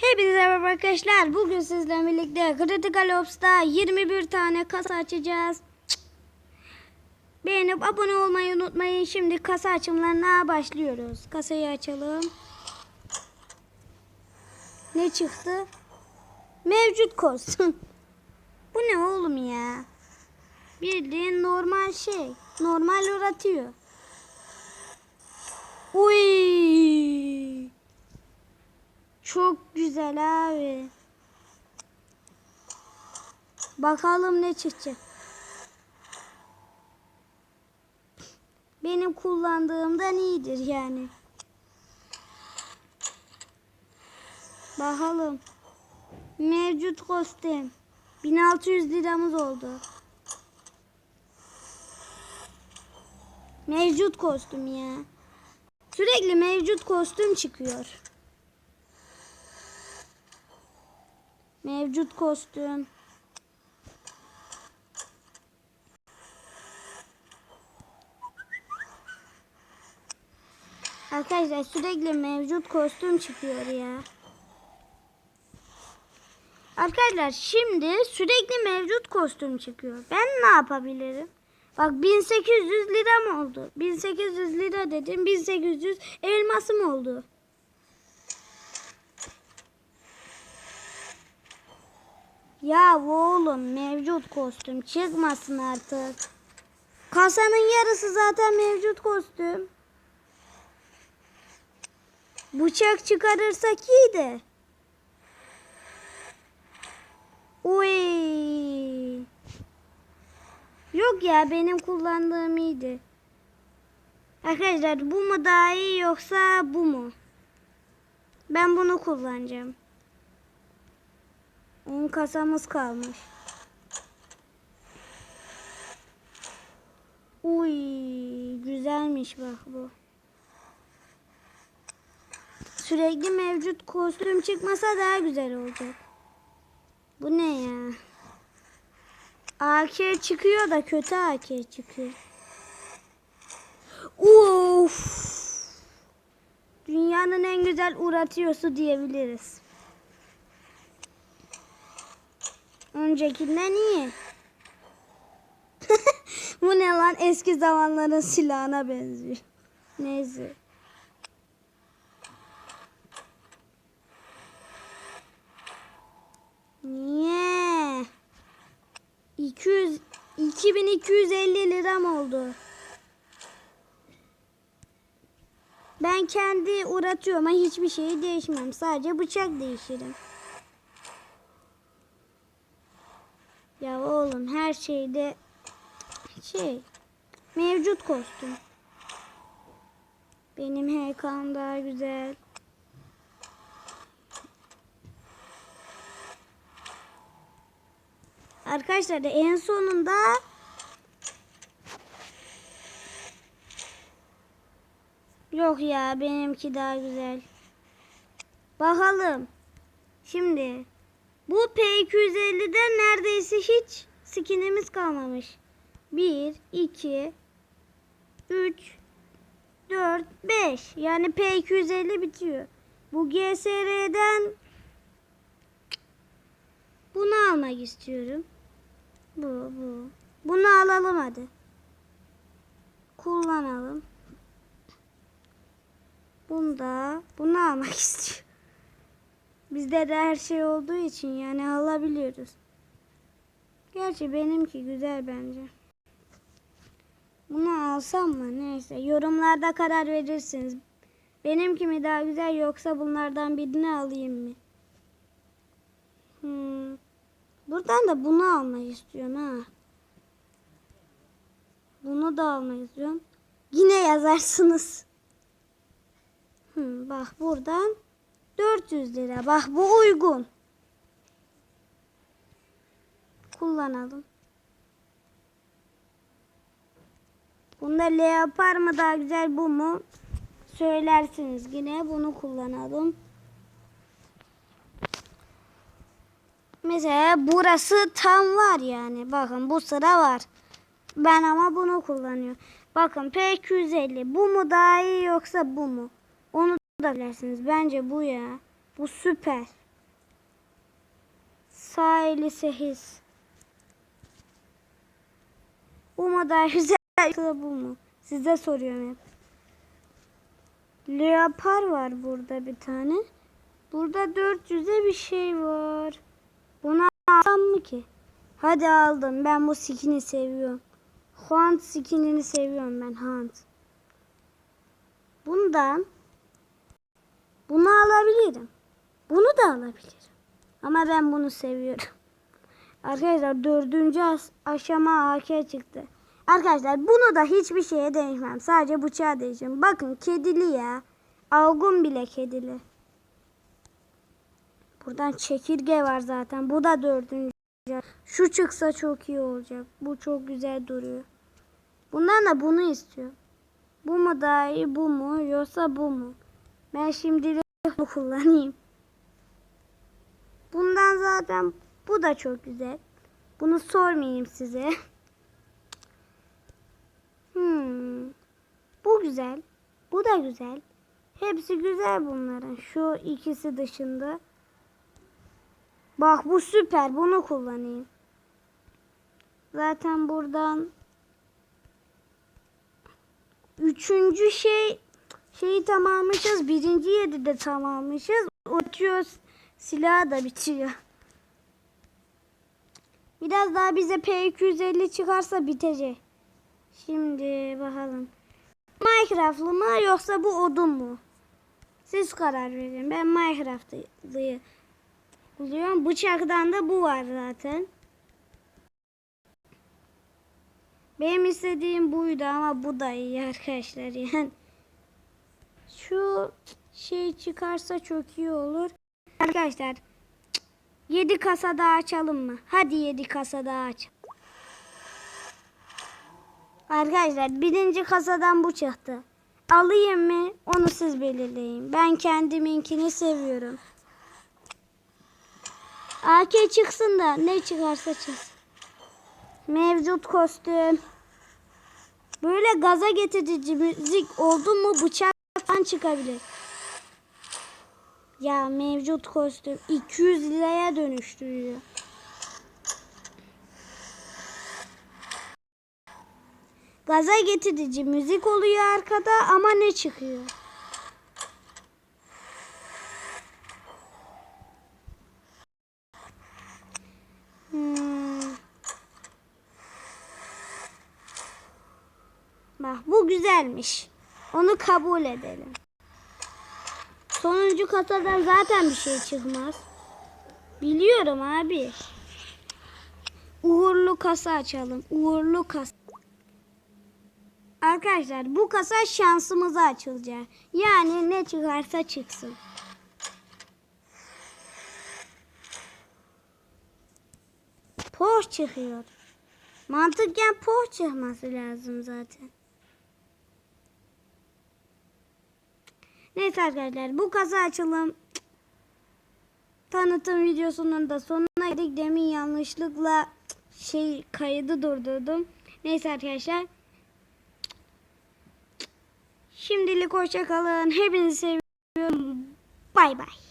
Hepinize merhaba arkadaşlar. Bugün sizlerle birlikte Critical Ops'ta 21 tane kasa açacağız. Beğenip abone olmayı unutmayın. Şimdi kasa açımlarına başlıyoruz. Kasayı açalım. Ne çıktı? Mevcut kostüm. Bu ne oğlum ya? Bildiğin normal şey. Normal uğratıyor. Uy. Çok güzel abi. Bakalım ne çıkacak. Benim kullandığımdan iyidir yani. Bakalım. Mevcut kostüm. 1600 liramız oldu. Mevcut kostüm ya. Sürekli mevcut kostüm çıkıyor. Mevcut kostüm. Arkadaşlar sürekli mevcut kostüm çıkıyor ya. Arkadaşlar şimdi sürekli mevcut kostüm çıkıyor. Ben ne yapabilirim? Bak 1800 lira mı oldu? 1800 lira dedim. 1800 elmasım oldu. Ya oğlum mevcut kostüm çıkmasın artık. Kasanın yarısı zaten mevcut kostüm. Bıçak çıkarırsak iyi de. Uy. Yok ya benim kullandığım iyiydi. Arkadaşlar bu mu daha iyi yoksa bu mu? Ben bunu kullanacağım. 10 kasamız kalmış. Uy, güzelmiş bak bu. Sürekli mevcut kostüm çıkmasa daha güzel olacak. Bu ne ya? AK çıkıyor da kötü AK çıkıyor. Uf! Dünyanın en güzel uğratıyorsu diyebiliriz. Öncekinden iyi. Bu ne lan eski zamanların silahına benziyor. Neyse. Niye? 200 2250 liram oldu. Ben kendi uğratıyorum ama hiçbir şey değişmem. Sadece bıçak değişirim. Ya oğlum her şeyde şey mevcut kostüm. Benim HK'm daha güzel. Arkadaşlar en sonunda Yok ya benimki daha güzel. Bakalım. Şimdi bu P250'den neredeyse hiç skinimiz kalmamış. 1, 2, 3, 4, 5. Yani P250 bitiyor. Bu GSR'den bunu almak istiyorum. Bu, bu. Bunu alalım hadi. Kullanalım. Bunu da, bunu almak istiyorum. Bizde de her şey olduğu için yani alabiliyoruz. Gerçi benimki güzel bence. Bunu alsam mı? Neyse. Yorumlarda karar verirsiniz. Benimki mi daha güzel yoksa bunlardan birini alayım mı? Hmm. Buradan da bunu almak istiyorum ha. Bunu da almak istiyorum. Yine yazarsınız. Hmm, bak buradan 400 lira. Bak bu uygun. Kullanalım. Bunda leopar mı daha güzel bu mu? Söylersiniz yine bunu kullanalım. Mesela burası tam var yani. Bakın bu sıra var. Ben ama bunu kullanıyorum. Bakın P250 bu mu daha iyi yoksa bu mu? Onu da bilirsiniz. Bence bu ya. Bu süper. Sağ 58. Bu mu daha güzel bu mu? Size soruyorum hep. Leopar var burada bir tane. Burada 400'e bir şey var. Bunu alsam mı ki? Hadi aldım. Ben bu skin'i seviyorum. Hunt skin'ini seviyorum ben Hunt. Bundan alabilirim. Bunu da alabilirim. Ama ben bunu seviyorum. Arkadaşlar dördüncü aşama AK çıktı. Arkadaşlar bunu da hiçbir şeye değişmem. Sadece bıçağa değişeceğim. Bakın kedili ya. Avgun bile kedili. Buradan çekirge var zaten. Bu da dördüncü. Şu çıksa çok iyi olacak. Bu çok güzel duruyor. Bundan da bunu istiyorum. Bu mu daha iyi bu mu yoksa bu mu? Ben şimdilik bunu kullanayım. Bundan zaten bu da çok güzel. Bunu sormayayım size. Hmm. Bu güzel. Bu da güzel. Hepsi güzel bunların. Şu ikisi dışında. Bak bu süper. Bunu kullanayım. Zaten buradan üçüncü şey şeyi tamamlamışız. Birinci yedi de tamamlamışız. Uçuyoruz. Silahı da bitiyor. Biraz daha bize P250 çıkarsa bitecek. Şimdi bakalım. Minecraft'lı mı yoksa bu odun mu? Siz karar verin. Ben Minecraft'lıyı buluyorum. Bıçaktan da bu var zaten. Benim istediğim buydu ama bu da iyi arkadaşlar yani. Şu şey çıkarsa çok iyi olur. Arkadaşlar 7 kasa daha açalım mı? Hadi 7 kasa daha aç. Arkadaşlar birinci kasadan bu çıktı. Alayım mı? Onu siz belirleyin. Ben kendiminkini seviyorum. AK çıksın da ne çıkarsa çıksın. Mevcut kostüm. Böyle gaza getirici müzik oldu mu bıçak falan çıkabilir. Ya mevcut kostüm 200 liraya dönüştürüyor. Gaza getirici müzik oluyor arkada ama ne çıkıyor? Hmm. Bak bu güzelmiş. Onu kabul edelim. Sonuncu kasadan zaten bir şey çıkmaz. Biliyorum abi. Uğurlu kasa açalım. Uğurlu kasa. Arkadaşlar bu kasa şansımıza açılacak. Yani ne çıkarsa çıksın. Poh çıkıyor. Mantıken poh çıkması lazım zaten. Neyse arkadaşlar bu kasa açılım tanıtım videosunun da sonuna geldik. Demin yanlışlıkla şey kaydı durdurdum. Neyse arkadaşlar. Şimdilik hoşça kalın. Hepinizi seviyorum. Bay bay.